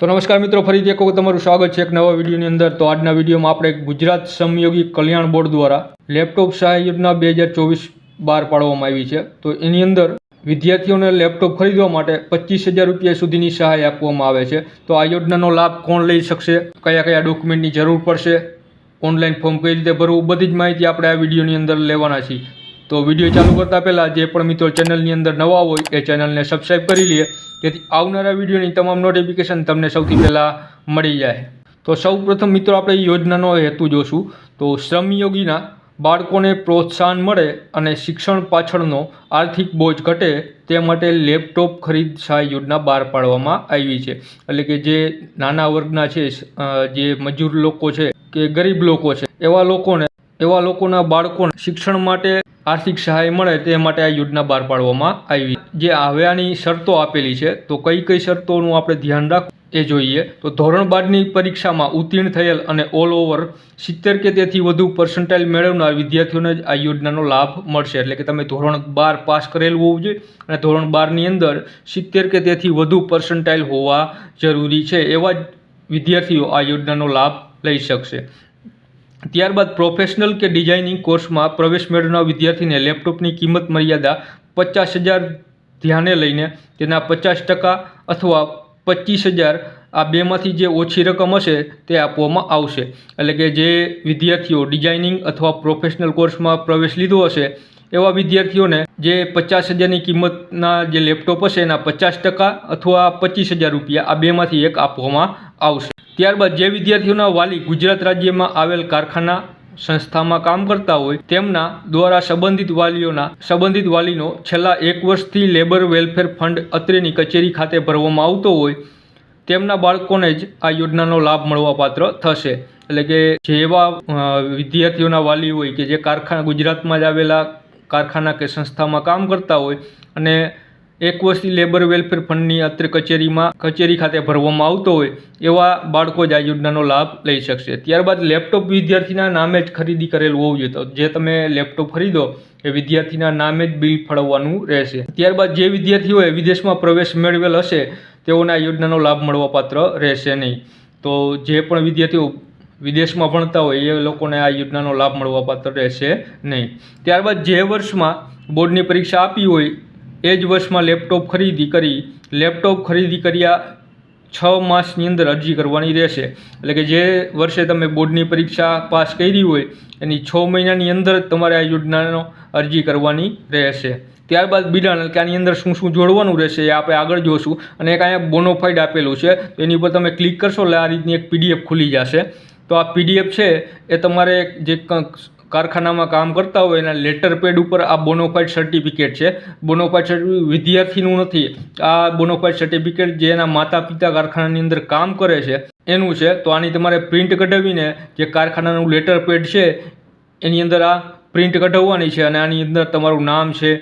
તો નમસ્કાર મિત્રો, ફરીથી એક વખત તમારું સ્વાગત છે એક નવા વિડીયોની અંદર. તો આજના વિડીયોમાં આપણે ગુજરાત સમયોગી કલ્યાણ બોર્ડ દ્વારા લેપટોપ સહાય યોજના બે હજાર ચોવીસ બહાર પાડવામાં આવી છે. તો એની અંદર વિદ્યાર્થીઓને લેપટોપ ખરીદવા માટે પચીસ હજાર રૂપિયા સુધીની સહાય આપવામાં આવે છે. તો આ યોજનાનો લાભ કોણ લઈ શકશે? કયા કયા ડોક્યુમેન્ટની જરૂર પડશે? ઓનલાઈન ફોર્મ કઈ રીતે ભરવું? બધી જ માહિતી આપણે આ વિડીયોની અંદર લેવાના છીએ. તો વીડિયો ચાલુ કરતાં પહેલાં જે પણ મિત્રો ચેનલની અંદર નવા હોય એ ચેનલને સબસ્ક્રાઈબ કરી લે. જેથી આવનારા વિડીયોની તમામ નોટિફિકેશન તમને સૌથી પહેલાં મળી જાય. તો સૌ મિત્રો આપણે યોજનાનો હેતુ જોશું. તો શ્રમયોગીના બાળકોને પ્રોત્સાહન મળે અને શિક્ષણ પાછળનો આર્થિક બોજ ઘટે તે માટે લેપટોપ ખરીદ સહાય યોજના બહાર પાડવામાં આવી છે. એટલે કે જે નાના વર્ગના છે જે મજૂર લોકો છે કે ગરીબ લોકો છે, એવા લોકોને, એવા લોકોના બાળકોને શિક્ષણ માટે આર્થિક સહાય મળે તે માટે આ યોજના બહાર પાડવામાં આવી. જે હવે આની શરતો આપેલી છે, તો કઈ કઈ શરતોનું આપણે ધ્યાન રાખવું એ જોઈએ. તો ધોરણ બારની પરીક્ષામાં ઉત્તીર્ણ થયેલ અને ઓલ ઓવર સિત્તેર કે તેથી વધુ પર્સન્ટાઇલ મેળવનાર વિદ્યાર્થીઓને જ આ યોજનાનો લાભ મળશે. એટલે કે તમે ધોરણ બાર પાસ કરેલું હોવું જોઈએ અને ધોરણ બારની અંદર સિત્તેર કે તેથી વધુ પર્સન્ટાઇલ હોવા જરૂરી છે. એવા જ વિદ્યાર્થીઓ આ યોજનાનો લાભ લઈ શકશે. ત્યારબાદ પ્રોફેશનલ કે ડિઝાઇનિંગ કોર્સમાં પ્રવેશ મેળવનાર વિદ્યાર્થીને લેપટોપની કિંમત મર્યાદા પચાસ હજાર ધ્યાને લઈને તેના પચાસ ટકા અથવા પચીસ હજાર આ બેમાંથી જે ઓછી રકમ હશે તે આપવામાં આવશે. એટલે કે જે વિદ્યાર્થીઓ ડિઝાઇનિંગ અથવા પ્રોફેશનલ કોર્સમાં પ્રવેશ લીધો હશે, એવા વિદ્યાર્થીઓને જે પચાસ હજારની કિંમતના જે લેપટોપ હશે એના પચાસ ટકા અથવા પચીસ હજાર રૂપિયા આ બેમાંથી એક આપવામાં આવશે. ત્યારબાદ જે વિદ્યાર્થીઓના વાલી ગુજરાત રાજ્યમાં આવેલ કારખાના સંસ્થામાં કામ કરતા હોય તેમના દ્વારા સંબંધિત વાલીઓના, સંબંધિત વાલીનો છેલ્લા એક વર્ષથી લેબર વેલફેર ફંડ અત્રેની કચેરી ખાતે ભરવામાં આવતો હોય તેમના બાળકોને જ આ યોજનાનો લાભ મળવાપાત્ર થશે. એટલે કે જેવા એવા વિદ્યાર્થીઓના વાલી હોય કે જે કારખાના ગુજરાતમાં જ આવેલા કારખાના કે સંસ્થામાં કામ કરતા હોય અને એક વર્ષથી લેબર વેલફેર ફંડની અત્રે કચેરીમાં કચેરી ખાતે ભરવામાં આવતો હોય, એવા બાળકો જ આ યોજનાનો લાભ લઈ શકશે. ત્યારબાદ લેપટોપ વિદ્યાર્થીના નામે જ ખરીદી કરેલું હોવું જોઈએ તો જે તમે લેપટોપ ખરીદો, એ વિદ્યાર્થીના નામે જ બિલ ફળવવાનું રહેશે. ત્યારબાદ જે વિદ્યાર્થીઓએ વિદેશમાં પ્રવેશ મેળવેલ હશે, તેઓને આ યોજનાનો લાભ મળવાપાત્ર રહેશે નહીં. તો જે પણ વિદ્યાર્થીઓ વિદેશમાં ભણતા હોય, એ લોકોને આ યોજનાનો લાભ મળવાપાત્ર રહેશે નહીં. ત્યારબાદ જે વર્ષમાં બોર્ડની પરીક્ષા આપી હોય એ જ વર્ષમાં લેપટોપ ખરીદી કરી, લેપટોપ ખરીદી કર્યા છ માસની અંદર અરજી કરવાની રહેશે. એટલે કે જે વર્ષે તમે બોર્ડની પરીક્ષા પાસ કરી હોય, એની છ મહિનાની અંદર તમારે આ યોજનાનો અરજી કરવાની રહેશે. ત્યારબાદ બિડાણ એટલે કે આની અંદર શું શું જોડવાનું રહેશે એ આપણે આગળ જોશું. અને એક અહીંયા બોનોફાઇડ આપેલું છે, તો એની ઉપર તમે ક્લિક કરશો એટલે આ રીતની એક પીડીએફ ખુલી જશે. તો આ પીડીએફ છે, એ તમારે જે કારખાનામાં કામ કરતા હોય એના લેટર પેડ ઉપર આ બોનોફાઇડ સર્ટિફિકેટ છે. બોનોફાઇડ સર્ટિફિકેટ વિદ્યાર્થીનું નથી. આ બોનોફાઇડ સર્ટિફિકેટ જે એના માતા પિતા કારખાનાની અંદર કામ કરે છે, એનું છે. તો આની તમારે પ્રિન્ટ કઢાવીને જે કારખાનાનું લેટર પેડ છે, એની અંદર આ પ્રિન્ટ કઢાવવાની છે અને આની અંદર તમારું નામ છે,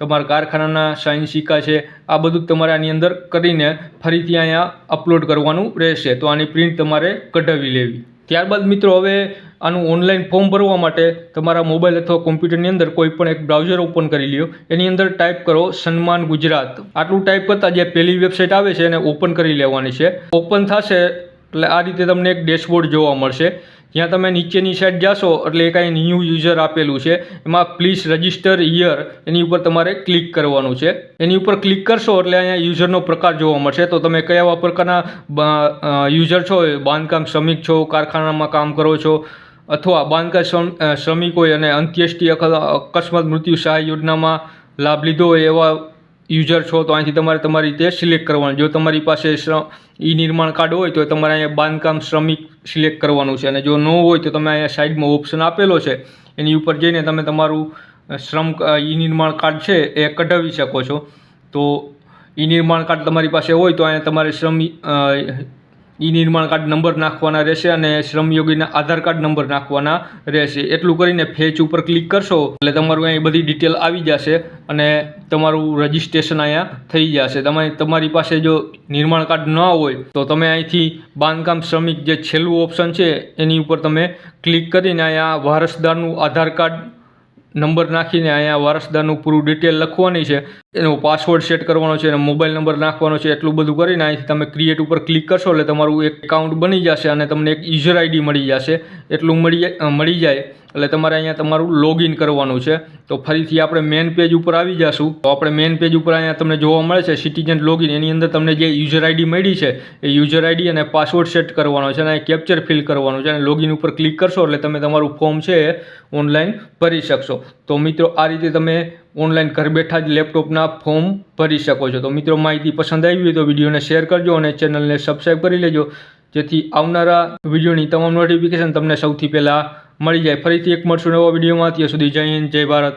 તમારા કારખાનાના સાઇન સિક્કા છે, આ બધું તમારે આની અંદર કરીને ફરીથી અહીંયા અપલોડ કરવાનું રહેશે. તો આની પ્રિન્ટ તમારે કઢાવી લેવી. ત્યારબાદ મિત્રો હવે આનું ઓનલાઈન ફોર્મ ભરવા માટે તમારા મોબાઈલ અથવા કોમ્પ્યુટરની અંદર કોઈ પણ એક બ્રાઉઝર ઓપન કરી લ્યો. એની અંદર ટાઈપ કરો સન્માન ગુજરાત. આટલું ટાઈપ કરતાં જે પહેલી વેબસાઇટ આવે છે એને ઓપન કરી લેવાની છે. ઓપન થશે એટલે આ રીતે તમને એક ડેશબોર્ડ જોવા મળશે. જ્યાં તમે નીચેની સાઈડ જાશો એટલે એ કાંઈ ન્યૂ યુઝર આપેલું છે. એમાં પ્લીઝ રજિસ્ટર યર એની ઉપર તમારે ક્લિક કરવાનું છે. એની ઉપર ક્લિક કરશો એટલે અહીંયા યુઝરનો પ્રકાર જોવા મળશે. તો તમે કયા પ્રકારના યુઝર છો? બાંધકામ શ્રમિક છો? કારખાનામાં કામ કરો છો? અથવા બાંધકામ શ્રમ અ, શ્રમિક હોય અને અંત્યેષ્ટિ અક- અકસ્માત મૃત્યુ સહાય યોજનામાં લાભ લીધો હોય એવા યુઝર છો તો અહીંથી તમારે તમારી રીતે સિલેક્ટ કરવાનું. જો તમારી પાસે ઈ નિર્માણ કાર્ડ હોય તો તમારે અહીંયા બાંધકામ શ્રમિક સિલેક્ટ કરવાનું છે. અને જો ન હોય તો તમે અહીંયા સાઈડમાં ઓપ્શન આપેલો છે. એની ઉપર જઈને તમે તમારું શ્રમ ઈ નિર્માણ કાર્ડ છે એ કઢાવી શકો છો. તો ઈ નિર્માણ કાર્ડ તમારી પાસે હોય તો અહીંયા તમારે શ્રમ અ, ઈ નિર્માણ કાર્ડ નંબર નાખવાના રહેશે અને શ્રમયોગીના આધાર કાર્ડ નંબર નાખવાના રહેશે. એટલું કરીને ફેચ ઉપર ક્લિક કરશો, એટલે તમારું અહીં બધી ડિટેલ આવી જશે અને તમારું રજિસ્ટ્રેશન અહીંયા થઈ જશે. તમારી તમારી પાસે જો નિર્માણ કાર્ડ ન હોય, તો તમે અહીંથી બાંધકામ શ્રમિક જે છેલ્લું ઓપ્શન છે, એની ઉપર તમે ક્લિક કરીને અહીંયા વારસદારનું આધાર કાર્ડ નંબર નાખીને અહીંયા વારસદારનું પૂરું ડિટેલ લખવાની છે. એનો પાસવર્ડ સેટ કરવાનો છે અને મોબાઈલ નંબર નાખવાનો છે, એટલું બધું કરીને અહીંથી તમે ક્રિએટ ઉપર ક્લિક કરશો એટલે તમારું એક એકાઉન્ટ બની જશે અને તમને એક યુઝર આઈડી મળી જશે. એટલું મળી મળી જાય. એટલે તમારે અહીંયા તમારું લોગિન કરવાનું છે. તો ફરીથી આપણે મેન પેજ ઉપર આવી જશું. તો આપણે મેન પેજ ઉપર અહીંયા તમને જોવા મળે છે સિટીઝન લોગિન એની અંદર તમને જે યુઝર આઈડી મળી છે, એ યુઝર આઈડી અને પાસવર્ડ સેટ કરવાનો છે અને કેપ્ચર ફિલ કરવાનું છે. અને લોગિન ઉપર ક્લિક કરશો એટલે તમે તમારું ફોર્મ છે એ ઓનલાઈન ભરી શકશો. તો મિત્રો, આ રીતે તમે ઓનલાઈન ઘર બેઠા જ લેપટોપના ફોર્મ ભરી શકો છો. તો મિત્રો, માહિતી પસંદ આવી હોય તો વિડીયોને શેર કરજો અને ચેનલને સબસ્ક્રાઈબ કરી લેજો. જેથી આવનારા વિડીયોની તમામ નોટિફિકેશન તમને સૌથી પહેલાં મળી જાય. ફરીથી એક મળશું નવા વિડીયોમાં. ત્યાં સુધી જય હિન્દ જય ભારત.